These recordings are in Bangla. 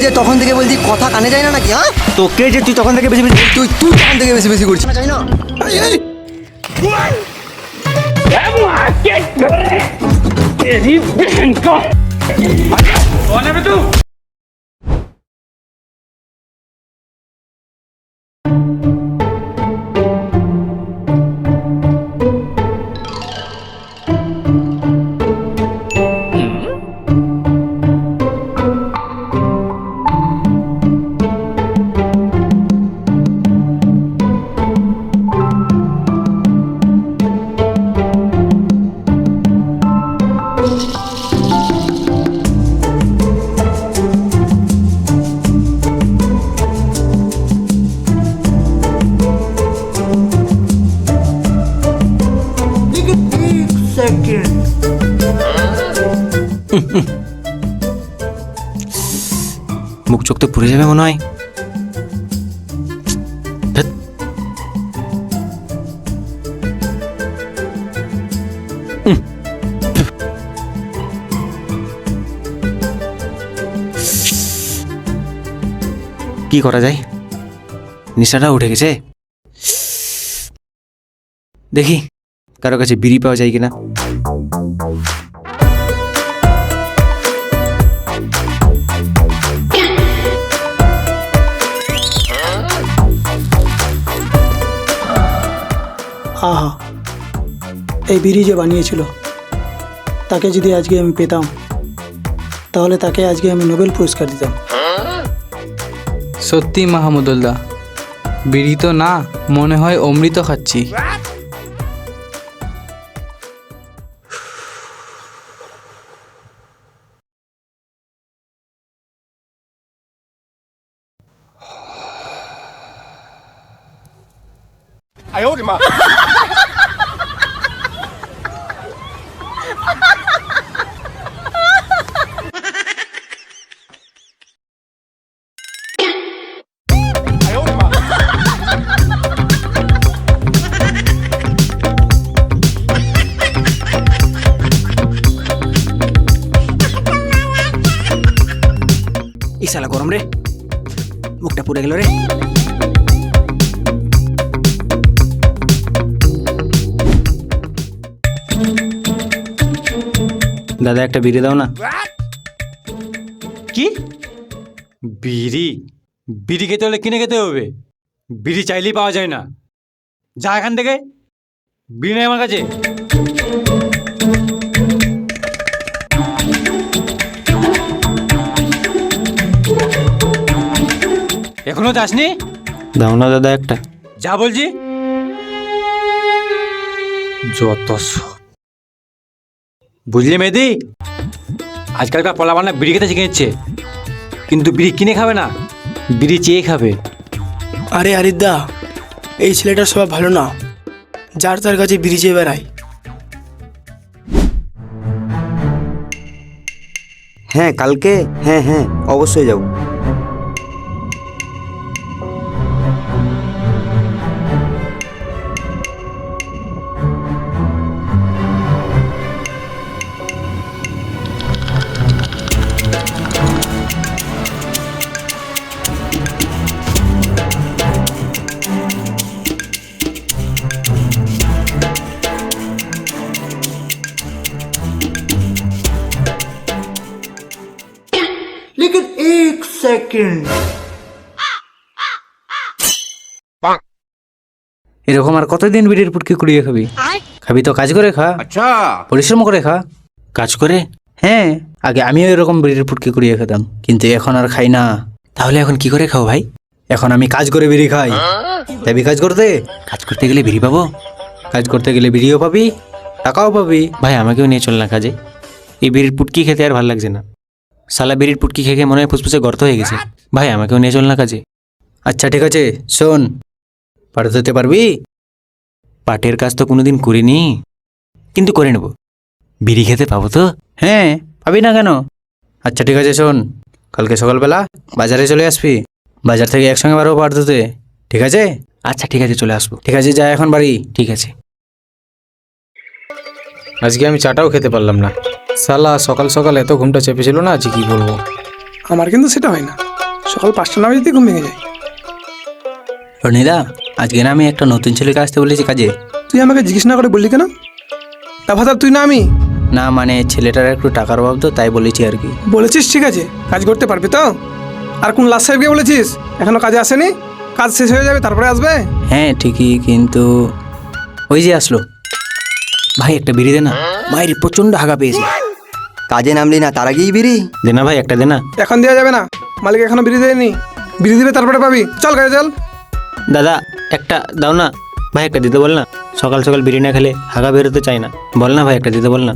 যে তখন থেকে বলছি কথা কানে যায় না নাকি হ্যাঁ তোকে যে তুই তখন থেকে বেশি বেশি তুই তুই তখন থেকে বেশি বেশি করছিস যাই না মুখ চোখ তো পুড়ে যাবে মনে হয়। কি করা যায়? নিশাটা উঠে গেছে। দেখি। কারও কাছে বিড়ি পাওয়া যায় কিনা? আহা এই বিড়ি যে বানিয়েছিল তাকে যদি আজকে আমি পেতাম তাহলে তাকে আজকে আমি নোবেল পুরস্কার দিতাম। সত্যি মাহমুদুল্লাহ বিড়ি তো না মনে হয় অমৃত খাচ্ছি। ইসালা গরম রে। মুখটা পুড়ে গেল রে। দাদা একটা বিড়ি দাও না। কি? বিড়ি? বিড়ি খেতে হলে কিনে খেতে হবে। বিড়ি চাইলেই পাওয়া যায় না। যা এখান থেকে। বিড়ি নেই আমার কাছে। এখনও যাসনি? দাও না দাদা একটা। যা বলছি। যত সব বুঝলি মেয়েদি আজকালকার পলাবানা বিড়ি খেতে শিখে নিচ্ছে। কিন্তু বিড়ি কিনে খাবে না বিড়ি চেয়ে খাবে। আরে আরিদা এই ছেলেটার স্বভাব ভালো না। যার তার কাছে বিড়ি চেয়ে বেড়ায়। হ্যাঁ কালকে? হ্যাঁ হ্যাঁ অবশ্যই যাব। second. এরকম আর কতদিন বিড়ির পুটকি কুড়িয়ে খাবি? খাবি তো কাজ করে খা। আচ্ছা। পরিশ্রম করে খা। কাজ করে? হ্যাঁ আগে আমিও এরকম বিড়ির পুটকি কুড়িয়ে খেতাম কিন্তু এখন আর খাই না। তাহলে এখন কি করে খাও ভাই? এখন আমি কাজ করে বিড়ি খাই। যাবি কাজ করতে? কাজ করতে গেলে বিড়ি পাবো? কাজ করতে গেলে বিড়িও পাবি টাকাও পাবি। ভাই আমাকেও নিয়ে চল না কাজে। এই বিড়ির পুটকি খেতে আর ভালো লাগছে না। সালা বিড়ির পুটকি খেয়ে মনে হয় ফুসফুসে গর্ত হয়ে গেছে। ভাই আমাকেও নিয়ে চল না কাজে। আচ্ছা ঠিক আছে শোন। পার দিতে পারবি? পাটের কাজ তো কোনোদিন করিনি। কিন্তু করে নেব। বিড়ি খেতে পাবো তো? হ্যাঁ পাবি না কেন? আচ্ছা ঠিক আছে শোন। কালকে সকালবেলা বাজারে চলে আসবি। বাজার থেকে একসঙ্গে বারো পার দিতে ঠিক আছে? আচ্ছা ঠিক আছে চলে আসব। ঠিক আছে যা এখন বাড়ি। ঠিক আছে। আজকে আমি চাটাও খেতে পারলাম না। সালা সকাল সকাল এত ঘুমটা চেপেছিল না আজকে কি বলব? আমার কিন্তু সেটা হয় না। সকাল পাঁচটা নামে যদি ঘুম ভেঙে যায়। রনিদা আজকে না আমি একটা নতুন ছেলেকে আসতে বলেছি কাজে। তুই আমাকে জিজ্ঞেস না করে বললি কেন? তা ভাতা তুই না আমি? না মানে ছেলেটার একটু টাকার অভাব তো তাই বলেছি আর কি। বলেছিস ঠিক আছে। কাজ করতে পারবি তো? আর কোন লাস্ট সাহেবকে বলেছিস? এখনও কাজে আসেনি? কাজ শেষ হয়ে যাবে তারপরে আসবে? হ্যাঁ ঠিকই কিন্তু ওই যে আসলো। ভাই একটা বিড়ি দে না। মায়ের প্রচণ্ড হাগা পেয়েছে। কাজে নামলি না তার আগেই বিড়ি। দে না ভাই একটা দে না। এখন দেওয়া যাবে না। মালিক এখনও বিড়ি দেয়নি। বিড়ি দিবে তারপরে পাবি। চল কাজে চল। দাদা একটা দাও না। ভাই একটা দিতে বল না। সকাল সকাল বিড়ি না খেলে হাগা বেরোতে চাই না। বল না ভাই একটা দিতে বল না।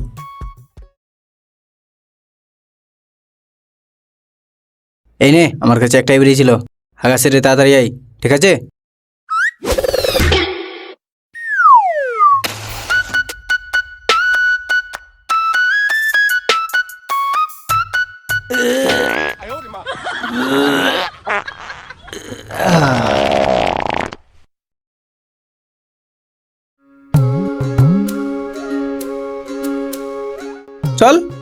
এই নে আমার কাছে একটাই বেরিয়েছিল হাগা সেরে তাড়াতাড়ি আই ঠিক আছে? চল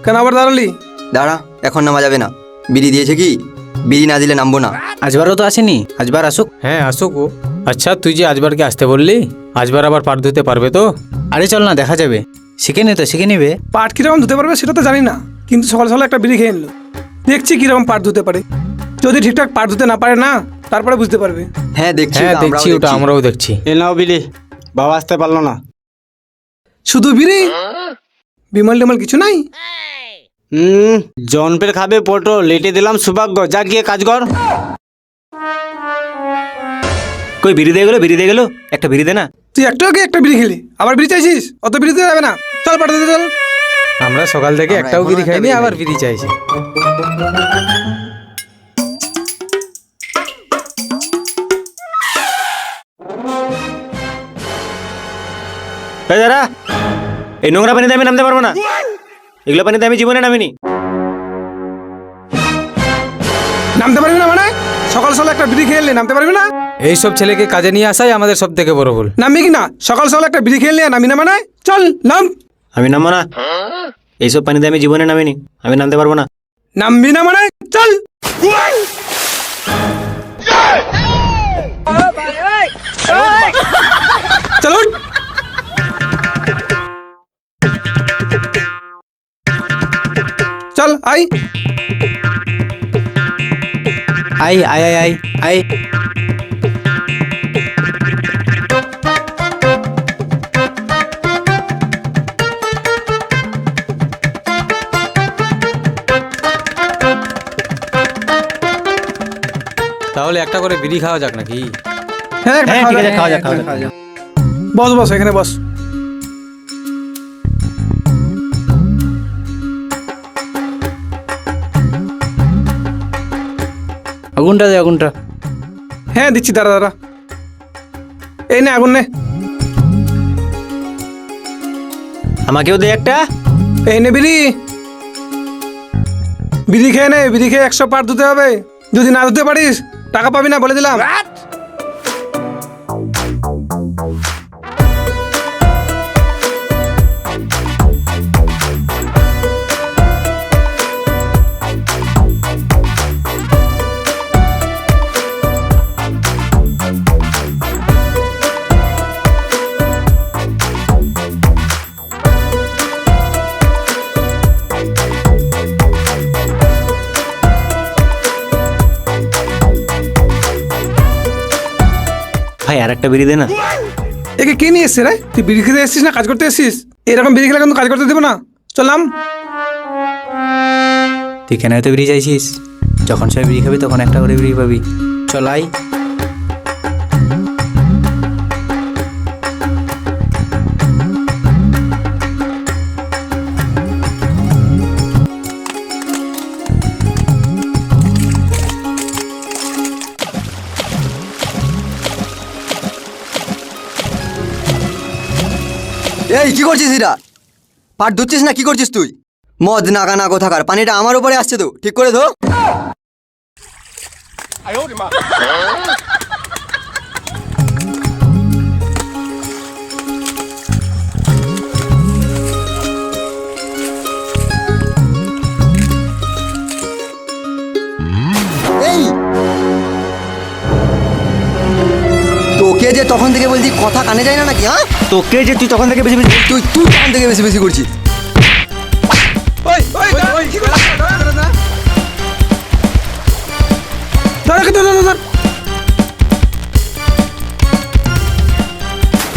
কেন আবার দাঁড়ালি? দাঁড়া এখন নামা যাবে না। বিড়ি দিয়েছে কি? বিড়ি না দিলে নামবো না। আজবারও তো আসেনি? আজবার আসুক। হ্যাঁ আসুক ও। আচ্ছা তুই যে আজবারকে আসতে বললি আজবার আবার পার ধুতে পারবে তো? আরে চল না দেখা যাবে। শিখে নে তো শিখে নিবে। পাট কীরকম ধুতে পারবে সেটা তো জানি না কিন্তু সকাল সকাল একটা বিড়ি খেয়ে নিল। দেখছি কীরকম পাট ধুতে পারে। যদি ঠিকঠাক পাট ধুতে না পারে না তারপরে বুঝতে পারবে। হ্যাঁ দেখছি হ্যাঁ দেখছি ওটা আমরাও দেখছি। এ নাও বিলি বাবা আসতে পারল না। শুধু বিড়ি? বিমল টিমল কিছু নাই? হুম জনপের খাবে পটল লেটে দিলাম সৌভাগ্য। যা গিয়ে কাজ কর। কই বিড়ি দিয়ে গেলো বিড়ি দিয়ে গেলো? একটা বিড়ি দে না। তুই একটু আগে একটা বিড়ি খেলি? আবার বিড়ি চাইছিস? অত বিড়ি দিতে যাবে না। চল পাট দিতে চল। আমরা সকাল থেকে একটাও বিড়ি খাইনি আবার। বিড়ি চাইছি। এই দাদা এই নোংরা পানিতে আমি নামতে পারব না। এগুলো পানিতে আমি জীবনে নামিনি। নামতে পারবি না মানে? সকাল সকাল একটা বিড়ি খেয়ে নিলে নামতে পারবি না? এইসব ছেলেকে কাজে নিয়ে আসাই আমাদের সব থেকে বড় ভুল। নামবি কি না? সকাল সকাল একটা বিড়ি খেয়ে নিলে নামি না মানে? চল নাম। আমি নামবো না। এইসব পানিতে আমি জীবনে নামিনি। আমি নামতে পারব না। নামবি না মানে? চল! চলুন চল আই। আই আই আই আই। তাহলে একটা করে বিড়ি খাওয়া যাক নাকি? হ্যাঁ একটা হ্যাঁ ঠিক আছে খাওয়া খাওয়া যাক। যাক যাক। বস বস এখানে বস। আগুনটা দে আগুনটা। হ্যাঁ দিচ্ছি দাঁড়া দাঁড়া। এই নে আগুন নে। আমাকেও দে একটা। এই নে বিড়ি। বিড়ি খেয়ে নে বিড়ি খেয়ে একশো পার ধুতে হবে। যদি না ধুতে পারিস টাকা পাবি না বলে দিলাম। ভাই আর একটা বিড়ি দে না। একে কে নিয়ে এসছে রে? তুই বিড়ি খেতে এসছিস না কাজ করতে এসছিস? এরকম বিড়ি খেলে কিন্তু কাজ করতে দেবো না। চললাম তুই কেন এত বিড়ি চাইছিস? যখন সবাই বিড়ি খাবি তখন একটা করে বিড়ি পাবি। চল এই, কি করছিস এরা পাট ধুচ্ছিস না? কি করছিস তুই? মদ, নাগা, নাগো থাকার। পানিটা আমার উপরে আসছে তো। ঠিক করে ধো। তোকে যে তখন থেকে বলছি, কথা কানে যায় না নাকি হ্যাঁ? তোকে যে তুই তখন থেকে বেশি বেশি তুই তুই তখন থেকে বেশি বেশি করছিস।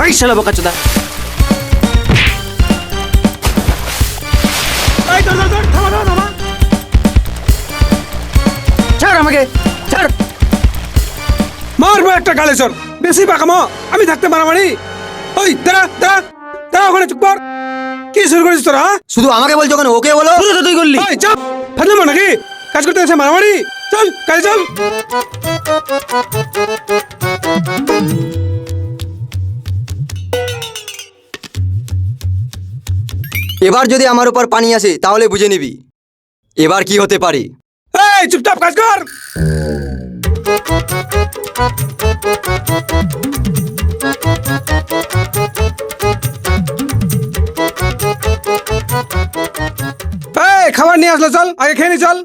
এই শালা বোকা চোদা। ছাড় আমাকে ছাড়। মারবো একটা গালে চল। বেশি পাকামো আমি থাকতে মারামারি ওই দাঁড়া দাঁড়া দাঁড়া ওখানে চুপ কর। কি শুরু করেছিস তোরা হ্যাঁ? শুধু আমাকে বলছো কেন ওকে বলো। শুরু তো তুই করলি। ওই চাপ। ফাজলামো নাকি? কাজ করতে এসে মারামারি। চল কাজে চল। এবার যদি আমার উপর পানি আসে তাহলে বুঝে নিবি। এবার কি হতে পারে? এই চুপচাপ কাজ কর। আসলো চল আগে খেয়ে নি চল।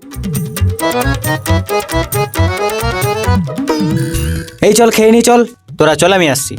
এই চল খেয়ে নি চল। তোরা চল আমি আসছি।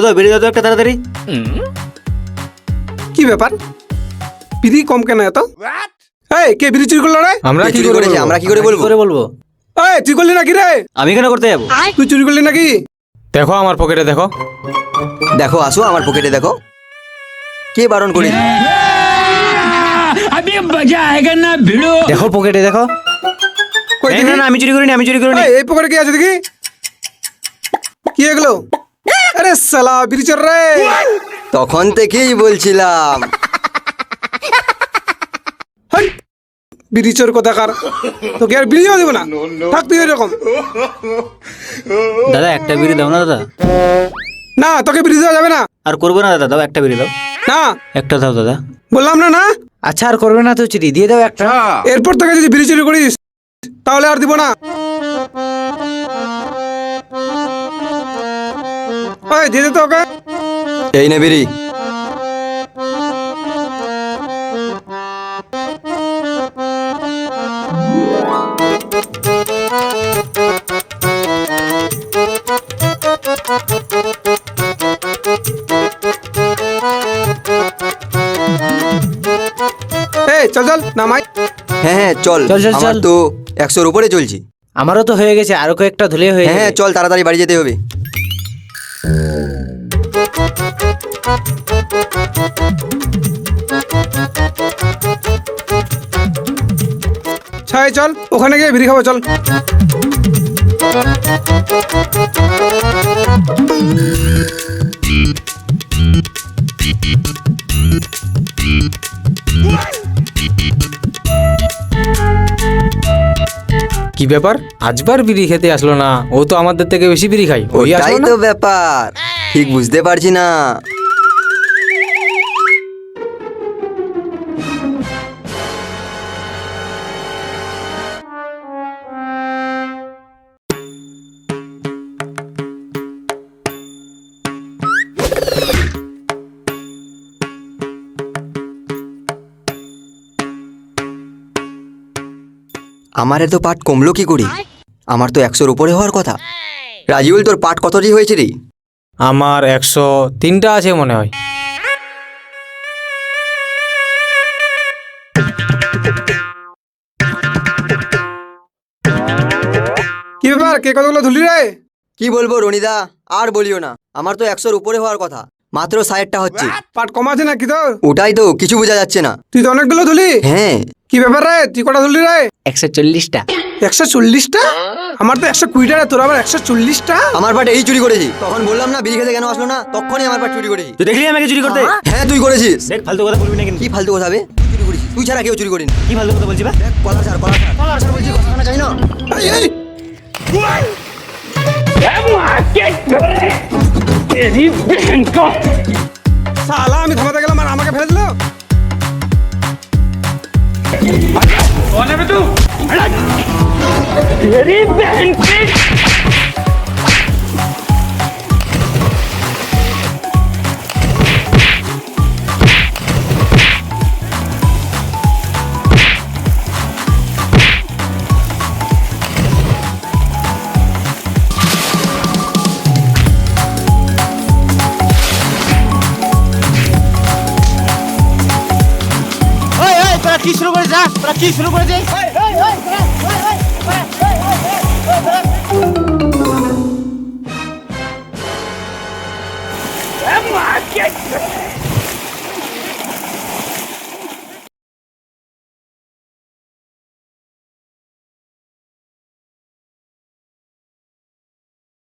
দাদা বেরিয়ে দাও তো একটা তাড়াতাড়ি। কি ব্যাপার? বিড়ি কম কেন এত? এই কে বিড়ি চুরি করল রে? আমরা কি করে করেছে আমরা কি করে বলব? করে বলব? এই তুই করলি নাকি রে? আমি কেন করতে যাব? তুই চুরি করলি নাকি? দেখো আমার পকেটে দেখো। দেখো আসো আমার পকেটে দেখো। কে বারণ করি? দেখো পকেটে দেখো। কই এই, না না আমি চুরি করিনি আমি চুরি করিনি। এই, এই পকেটে কি আছে দেখি? কি এগুলো? আরে সালা বিড়ি চোর রে। তখন থেকেই বলছিলাম। হাই, বিড়ি চোর কোথাকার তোকে আর বিড়িও দেবো না। থাক তুই এরকম দাদা একটা বিড়ি দাও না দাদা। না তোকে বিড়ি দেওয়া যাবে না। আর করব না দাদা দাও একটা বিড়ি দাও। না। একটা দাও দাদা। বললাম না না? আচ্ছা আর করবে না তো চুরি দিয়ে দাও একটা। এরপর থেকে যদি বিড়ি চুরি করিস তাহলে আর দিব না। ওই দিয়ে দে তো ওকে এই নে বিড়ি। এই চল চল নামাই। হ্যাঁ হ্যাঁ চল। চল, চল, আমার চল। তো একশোর উপরে চলছি। আমারও তো হয়ে গেছে আরও কয়েকটা ধুলে হয়ে হ্যাঁ হ্যাঁ যাবে চল তাড়াতাড়ি বাড়ি যেতে হবে। ছাই চল ওখানে গিয়ে বিড়ি খাব চল। কি ব্যাপার? আজবার বিড়ি খেতে আসলো না। ও তো আমাদের থেকে বেশি বিড়ি খাই ওই আসলো না? তো ব্যাপার। ঠিক বুঝতে পারছি না। আমার এত পাট কমলো কি করি? আমার তো একশোর উপরে হওয়ার কথা। রাজিউল তোর পাট কতটি হয়েছে রে? আমার একশো তিনটা আছে মনে হয়। কি ব্যাপার? কে কতগুলো ধুলি রে? কি বলব রনিদা? আর বলিও না। আমার তো একশোর উপরে হওয়ার কথা। মাত্র ষাটটা হচ্ছে। পাট কম আছে নাকি তো ওটাই তো কিছু বোঝা যাচ্ছে না। তুই তো অনেকগুলো ধুলি। হ্যাঁ। কি ব্যাপার রে? তুই কটা ধুলি রে? একশো চল্লিশটা। একশো চল্লিশটা? আমার তো একশো কুড়িটা রে তোর আবার একশো চল্লিশটা? আমার পাট এই চুরি করেছি। তখন বললাম না বিড়ি খেতে কেন আসলো না? তখনই আমার পাট চুরি করেছি। তুই দেখলি আমাকে চুরি করতে? হ্যাঁ তুই করেছিস। দেখ ফালতু কথা বলবি না কিন্তু। কি ফালতু কথা হবে তুই চুরি করেছিস। তুই ছাড়া কেউ চুরি করিনি। কি ফালতু কথা বলছি বা? দেখ কলা ছাড় কলা ছাড়। কলা ছাড় বলছি কথা শোনা চাই না এই, এই। শালা আমি থামাতে গেলাম আর আমাকে ফেলে দিল ওই ওই তোরা কি শুরু করেছিস হ্যাঁ? তোরা কি শুরু করেছিস